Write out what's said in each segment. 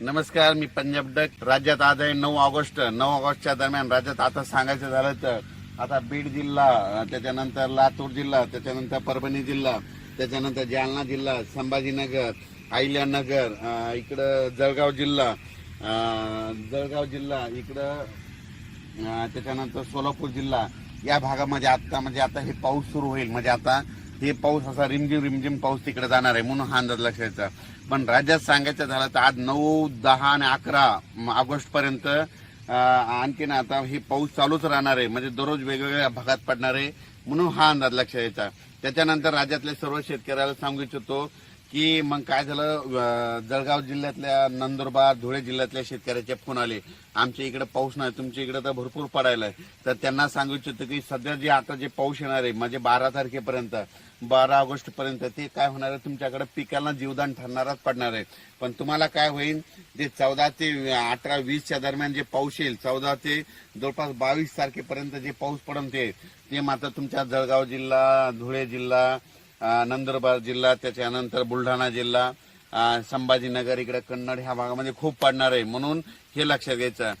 नमस्कार मी पंजाब डक. राज्यात आज आहे नऊ ऑगस्ट. नऊ ऑगस्टच्या दरम्यान राज्यात आता सांगायचं झालं तर आता बीड जिल्हा त्याच्यानंतर लातूर जिल्हा त्याच्यानंतर परभणी जिल्हा त्याच्यानंतर जालना जिल्हा संभाजीनगर अहिल्यानगर इकडं जळगाव जिल्हा जळगाव जिल्हा इकडं त्याच्यानंतर सोलापूर जिल्हा. या भागामध्ये आत्ता म्हणजे आता हे पाऊस सुरू होईल. म्हणजे आता हे पाऊस असा रिमझिम रिमझिम पाऊस तिकडे जाणार आहे म्हणून हा अंदाज लक्षायचा पण राज्यात सांगायचं झालं तर आज नऊ दहा आणि अकरा ऑगस्ट पर्यंत आणखीन आता हे पाऊस चालूच राहणार आहे. म्हणजे दररोज वेगवेगळ्या भागात पडणार आहे म्हणून हा अंदाज लक्षात यायचा त्याच्यानंतर राज्यातल्या सर्व शेतकऱ्याला सांगू इच्छितो की मग काय झालं अं, जळगाव जिल्ह्यातल्या नंदुरबार धुळे जिल्ह्यातल्या शेतकऱ्याचे फोन आले. आमच्या इकडे पाऊस नाही तुमच्या इकडे तर भरपूर पडायला आहे. तर त्यांना सांगू इच्छितो की सध्या जे आता जे पाऊस येणार आहे म्हणजे बारा तारखेपर्यंत बारा ऑगस्ट पर्यंत ते काय होणार आहे तुमच्याकडे पिकाला जीवदान ठरणारच पडणार आहे. पण तुम्हाला काय होईल जे चौदा ते अठरा वीसच्या दरम्यान जे पाऊस येईल चौदा ते जवळपास बावीस तारखेपर्यंत जे पाऊस पडन ते ते मात्र तुमच्या जळगाव जिल्हा धुळे जिल्हा नंदुरबार जिल्हा त्याच्यानंतर बुलढाणा जिल्हा संभाजीनगर इकडे कन्नड ह्या भागामध्ये खूप पडणार आहे. म्हणून हे लक्षात घ्यायचं.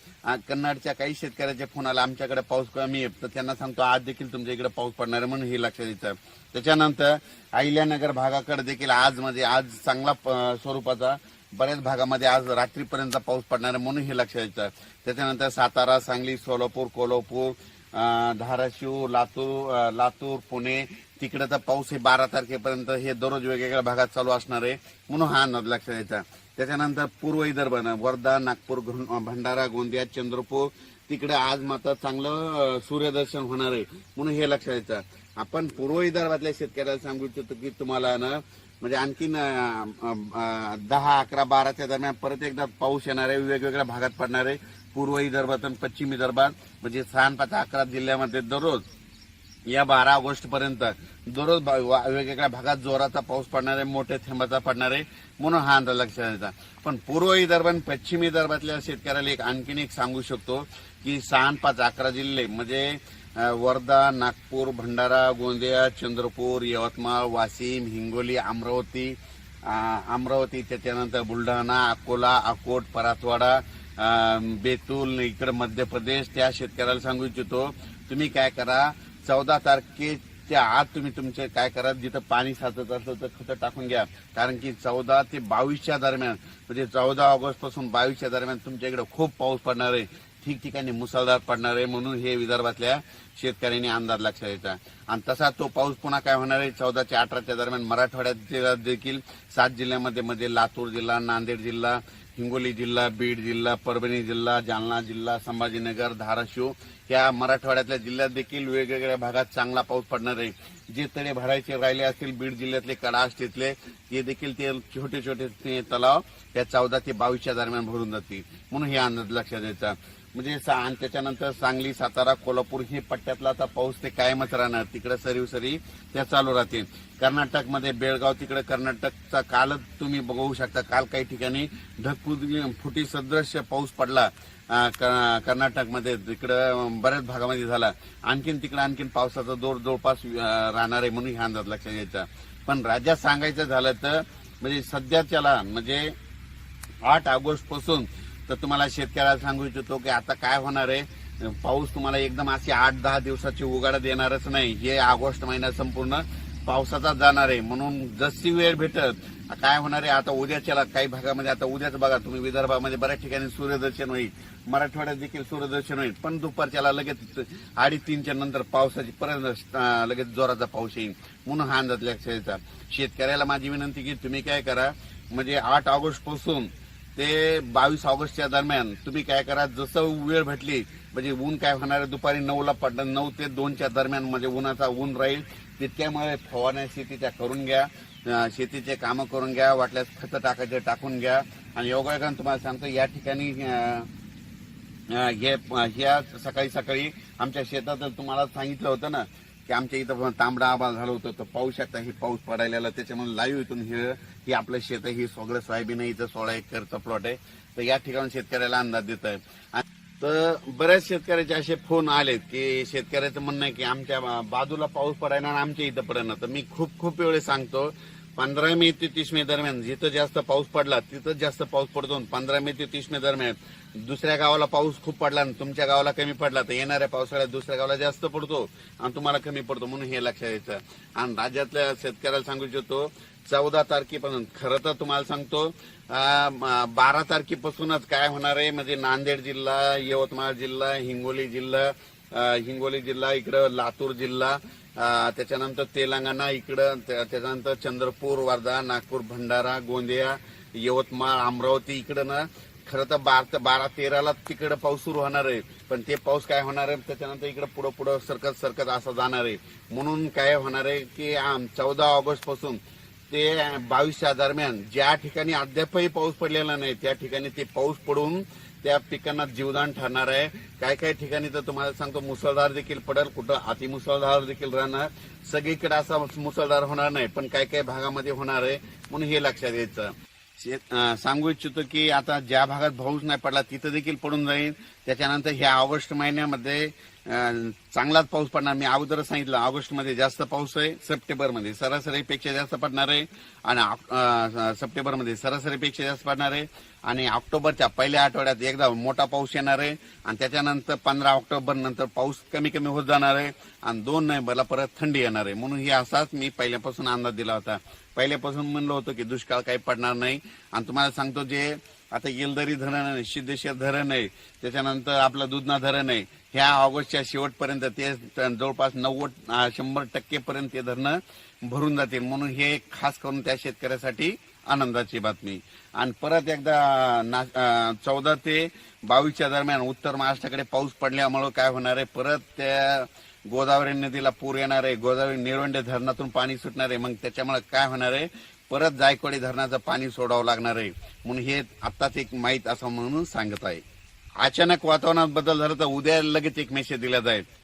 कन्नडच्या काही शेतकऱ्याच्या फोन आला आमच्याकडे पाऊस कमी आहे तर त्यांना सांगतो आज देखील तुमच्या इकडे पाऊस पडणार आहे म्हणून हे लक्षात द्यायचं त्याच्यानंतर अहिल्यानगर भागाकडे देखील आज म्हणजे आज चांगला प- स्वरूपाचा बऱ्याच भागामध्ये आज रात्रीपर्यंत पाऊस पडणार आहे म्हणून हे लक्षात द्यायचं त्याच्यानंतर सातारा सांगली सोलापूर कोल्हापूर धाराशिव लातूर लातूर पुणे तिकडचा तर पाऊस हे बारा तारखेपर्यंत हे दररोज वेगवेगळ्या भागात चालू असणार आहे म्हणून हा अंदाज लक्षात द्यायचा त्याच्यानंतर पूर्व विदर्भ वर्धा नागपूर भंडारा गोंदिया चंद्रपूर तिकडे आज मात्र चांगलं सूर्यदर्शन होणार आहे म्हणून हे लक्षात द्यायचं आपण पूर्व विदर्भातल्या शेतकऱ्याला सांगू इच्छितो की तुम्हाला ना म्हणजे आणखीन दहा अकरा बाराच्या दरम्यान परत एकदा पाऊस येणार आहे वेगवेगळ्या भागात पडणार आहे पूर्व विदर्भात आणि पश्चिम विदर्भात म्हणजे सहा पाच अकरा जिल्ह्यामध्ये दररोज या बारा ऑगस्ट पर्यंत दररोज वा- वेगवेगळ्या भागात जोराचा पाऊस पडणार आहे मोठ्या थेंबाचा पडणार आहे म्हणून हा अंदाज लक्षात द्यायचा पण पूर्व विदर्भ आणि पश्चिम विदर्भातल्या शेतकऱ्याला एक आणखीन एक सांगू शकतो की सहा पाच अकरा जिल्हे म्हणजे वर्धा नागपूर भंडारा गोंदिया चंद्रपूर यवतमाळ वाशिम हिंगोली अमरावती अमरावती त्याच्यानंतर बुलढाणा अकोला अकोट परातवाडा बेतूल इकडे मध्य प्रदेश त्या शेतकऱ्याला सांगू इच्छितो तुम्ही काय करा चौदा तारखेच्या आत तुम्ही तुमचे काय करा जिथं पाणी साचत असलं तर खतं टाकून घ्या. कारण की चौदा ते बावीसच्या दरम्यान म्हणजे चौदा ऑगस्टपासून बावीसच्या दरम्यान तुमच्या इकडे खूप पाऊस पडणार आहे. ठिकठिकाणी मुसळधार पडणार आहे म्हणून हे विदर्भातल्या शेतकऱ्यांनी अंदाज लक्षात द्यायचा आणि तसा तो पाऊस पुन्हा काय होणार आहे? चौदा ते अठराच्या दरम्यान मराठवाड्यात देखील सात जिल्ह्यामध्ये मध्ये लातूर जिल्हा नांदेड जिल्हा हिंगोली जिल्हा बीड जिल्हा परभणी जिल्हा जालना जिल्हा संभाजीनगर धाराशिव या मराठवाड्यातल्या जिल्ह्यात देखील वेगवेगळ्या भागात चांगला पाऊस पडणार आहे. जे तळे भरायचे राहिले असतील बीड जिल्ह्यातले कडास तिथले ते देखील ते छोटे छोटे ते तलाव त्या चौदा ते बावीसच्या दरम्यान भरून जातील. म्हणून हे अंदाज लक्षात द्यायचा म्हणजे सा- आणि त्याच्यानंतर सांगली सातारा कोल्हापूर हे पट्ट्यातला आता पाऊस ते कायमच राहणार. तिकडे सरीवसरी त्या चालू राहतील. कर्नाटकमध्ये बेळगाव तिकडे कर्नाटकचा कालच तुम्ही बघू शकता. काल काही ठिकाणी ढगफुट फुटी सदृश पाऊस पडला क- कर्नाटकमध्ये. तिकडं बऱ्याच भागामध्ये झाला. आणखीन तिकडं आणखीन पावसाचा जोर जवळपास राहणार आहे म्हणून हा अंदाज लक्षात घ्यायचा. पण राज्यात सांगायचं झालं तर म्हणजे सध्याच्याला म्हणजे आठ ऑगस्टपासून तर तुम्हाला शेतकऱ्याला सांगू इच्छितो की आता काय होणार आहे? पाऊस तुम्हाला एकदम अशी आठ दहा दिवसाची उघाड देणारच नाही. हे ऑगस्ट महिना संपूर्ण पावसाचा जाणार आहे. म्हणून जशी वेळ भेटत काय होणार आहे? आता उद्याच्याला काही भागामध्ये आता उद्याच बघा तुम्ही विदर्भामध्ये बऱ्याच ठिकाणी सूर्यदर्शन होईल. मराठवाड्यात देखील सूर्यदर्शन होईल. पण दुपारच्याला लगेच अडी तीनच्या नंतर पावसाची परत लगेच जोराचा पाऊस येईल. म्हणून हा अंदाज लक्षात शेतकऱ्याला माझी विनंती की तुम्ही काय करा म्हणजे आठ ऑगस्टपासून ते बावीस ऑगस्टच्या दरम्यान तुम्ही काय करा जसं वेळ भेटली म्हणजे ऊन काय होणार आहे दुपारी नऊला पडणार नऊ ते दोनच्या दरम्यान म्हणजे उन्हाचा ऊन राहील. तितक्यामुळे फवारण्या शेतीच्या करून घ्या शेतीचे कामं करून घ्या वाटल्यास खतं टाकायचे टाकून घ्या. आणि योगायोगाने तुम्हाला सांगतो या ठिकाणी हे ह्या सकाळी सकाळी आमच्या शेतात तुम्हाला सांगितलं होतं ना की आमच्या इथं तांबडा आबाळ झालं होतं तर पाऊस शकता ही पाऊस पडायला त्याच्यामुळे लाईव्ह इथून हे ही आपलं शेत ही सगळं सोयाबीन इथं सोळा एकरचा प्लॉट आहे. तर या ठिकाणी शेतकऱ्याला अंदाज देत आहे तर बऱ्याच शेतकऱ्याचे असे फोन आलेत की शेतकऱ्याचं म्हणणं आहे की आमच्या बाजूला पाऊस पडायला आणि आमच्या इथं पडायला तर मी खूप खूप वेळेस सांगतो पंधरा मे ते तीस मे दरम्यान जिथं जास्त पाऊस पडला तिथं जास्त पाऊस पडतो पंधरा मे ते तीस मे दरम्यान दुसऱ्या गावाला पाऊस खूप पडला आणि तुमच्या गावाला कमी पडला तर येणाऱ्या पावसाळ्यात दुसऱ्या गावाला जास्त पडतो आणि तुम्हाला कमी पडतो म्हणून हे लक्षात येतं. आणि राज्यातल्या शेतकऱ्याला सांगू इच्छितो चौदा तारखेपासून खरं तर तुम्हाला सांगतो बारा तारखेपासूनच काय होणार आहे म्हणजे नांदेड जिल्हा यवतमाळ जिल्हा हिंगोली जिल्हा हिंगोली जिल्हा इकडं लातूर जिल्हा त्याच्यानंतर तेलंगणा इकडं त्या- त्याच्यानंतर चंद्रपूर वर्धा नागपूर भंडारा गोंदिया यवतमाळ अमरावती इकडं ना खरं तर बारा बारा तेराला तिकडे पाऊस सुरू होणार आहे. पण ते पाऊस काय होणार आहे? त्याच्यानंतर इकडे पुढं पुढं सरकत सरकत असा जाणार आहे. म्हणून काय होणार आहे की चौदा ऑगस्टपासून ते बावीसच्या दरम्यान ज्या ठिकाणी अद्यापही पाऊस पडलेला नाही त्या ठिकाणी ते पाऊस पडून त्या पिकांना जीवदान ठरणार आहे. काय काय ठिकाणी तर तुम्हाला सांगतो मुसळधार देखील पडेल. कुठं अतिमुसळधार देखील राहणार. सगळीकडे असा मुसळधार होणार नाही पण काय काय भागामध्ये होणार आहे म्हणून हे लक्षात घ्यायचं सांगू इच्छितो की आता ज्या भागात पाऊस नाही पडला तिथं देखील पडून जाईल. त्याच्यानंतर ह्या ऑगस्ट महिन्यामध्ये चांगलाच पाऊस पडणार. मी अगोदरच सांगितलं ऑगस्टमध्ये जास्त पाऊस आहे सप्टेंबरमध्ये सरासरीपेक्षा जास्त पडणार आहे आणि सप्टेंबरमध्ये सरासरीपेक्षा जास्त पडणार आहे. आणि ऑक्टोबरच्या पहिल्या आठवड्यात एकदा मोठा पाऊस येणार आहे आणि त्याच्यानंतर पंधरा ऑक्टोबर नंतर पाऊस कमी कमी होत जाणार आहे आणि दोन नोव्हेंबरला परत थंडी येणार आहे. म्हणून हे असाच मी पहिल्यापासून अंदाज दिला होता. पहिल्यापासून म्हणलं होतं की दुष्काळ काही पडणार नाही. आणि तुम्हाला सांगतो जे आता येलदरी धरण आहे सिद्धेश्वर धरण आहे त्याच्यानंतर आपलं दुधना धरण आहे ह्या ऑगस्टच्या शेवटपर्यंत ते जवळपास नव्वद शंभर टक्केपर्यंत ते धरणं भरून जातील. म्हणून हे खास करून त्या शेतकऱ्यासाठी आनंदाची बातमी. आणि परत एकदा चौदा ते बावीसच्या दरम्यान उत्तर महाराष्ट्राकडे पाऊस पडल्यामुळे काय होणार आहे? परत त्या गोदावरी नदीला पूर येणार आहे. गोदावरी निळवंडे धरणातून पाणी सुटणार आहे. मग त्याच्यामुळे काय होणार आहे? परत जायकवाडी धरणाचं पाणी सोडावं लागणार आहे. म्हणून हे आत्ताच एक माहीत असं म्हणून सांगत आहे. अचानक वातावरणात बदल झाला तर उद्या लगेच एक मेसेज दिला जाईल.